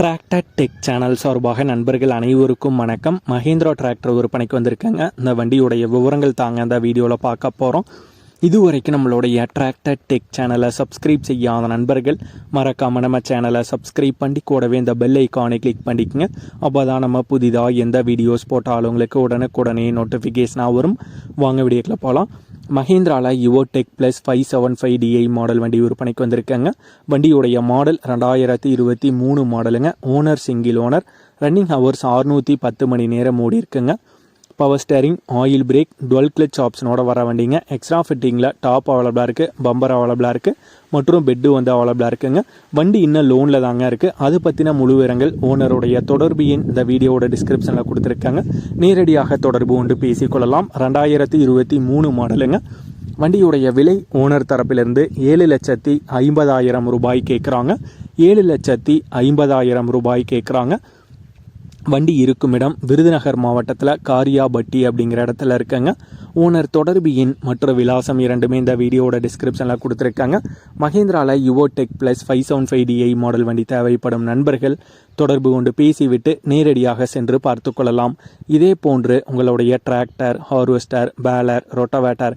Tractor tech channel சார்பாக நண்பர்கள் அனைவருக்கும் வணக்கம். மஹேந்திரா டிராக்டர் விற்பனைக்கு வந்திருக்காங்க. இந்த வண்டியுடைய விவரங்கள் தாங்க அந்த வீடியோவில் பார்க்க போகிறோம் இதுவரைக்கும் நம்மளுடைய அட்ராக்டட் டெக் சேனலை சப்ஸ்கிரைப் செய்யாத நண்பர்கள் மறக்காமல் நம்ம சேனலை சப்ஸ்கிரைப் பண்ணி கூடவே இந்த பெல் ஐக்கானை கிளிக் பண்ணிக்கோங்க. அப்போ தான் நம்ம புதிதாக எந்த வீடியோஸ் போட்டாலும் உங்களுக்கு உடனுக்குடனே நோட்டிஃபிகேஷனாக வரும். வாங்க வீடியோக்கில் போகலாம் மஹேந்திராவில் Yuvo Tech plus five seven five DI model வண்டி விற்பனைக்கு வந்திருக்காங்க. வண்டியுடைய மாடல் ரெண்டாயிரத்தி இருபத்தி மூணு மாடலுங்க owner single owner running hours அறுநூற்றி பத்து மணி நேரம் ஓடி இருக்குங்க power steering oil brake dual clutch ஆப்ஷனோட வர வண்டிங்க. எக்ஸ்ட்ரா ஃபிட்டிங்கில் டாப் அவைலபிளாக இருக்குது பம்பர் அவைலபிளாக இருக்குது மற்றும் பெட்டு வந்து அவைலபிளாக இருக்குங்க. வண்டி இன்னும் லோனில் தாங்க இருக்குது அது பற்றின முழு விவரங்கள் ஓனருடைய தொடர்பு எண் இந்த வீடியோவோட டிஸ்கிரிப்ஷனில் கொடுத்துருக்காங்க. நேரடியாக தொடர்பு கொண்டு பேசிக்கொள்ளலாம். ரெண்டாயிரத்தி இருபத்தி மூணு மாடலுங்க. வண்டியுடைய விலை ஓனர் தரப்பிலிருந்து ஏழு லட்சத்தி ஐம்பதாயிரம் ரூபாய் கேட்குறாங்க. ஏழு லட்சத்தி ஐம்பதாயிரம் ரூபாய் கேட்குறாங்க. வண்டி இருக்கும் இடம் விருதுநகர் மாவட்டத்தில் காரியாபட்டி அப்படிங்கிற இடத்துல இருக்குங்க. ஓனர் தொடர்பு எண் மற்றும் விலாசம் இரண்டுமே இந்த வீடியோட டிஸ்கிரிப்ஷனில் கொடுத்துருக்காங்க. மஹேந்திராவில் Yuvo Tech plus five seven five DI model வண்டி தேவைப்படும் நண்பர்கள் தொடர்பு கொண்டு பேசிவிட்டு நேரடியாக சென்று பார்த்து கொள்ளலாம். இதே போன்று உங்களுடைய டிராக்டர் ஹார்வெஸ்டர் பேலர் ரொட்டவேட்டர்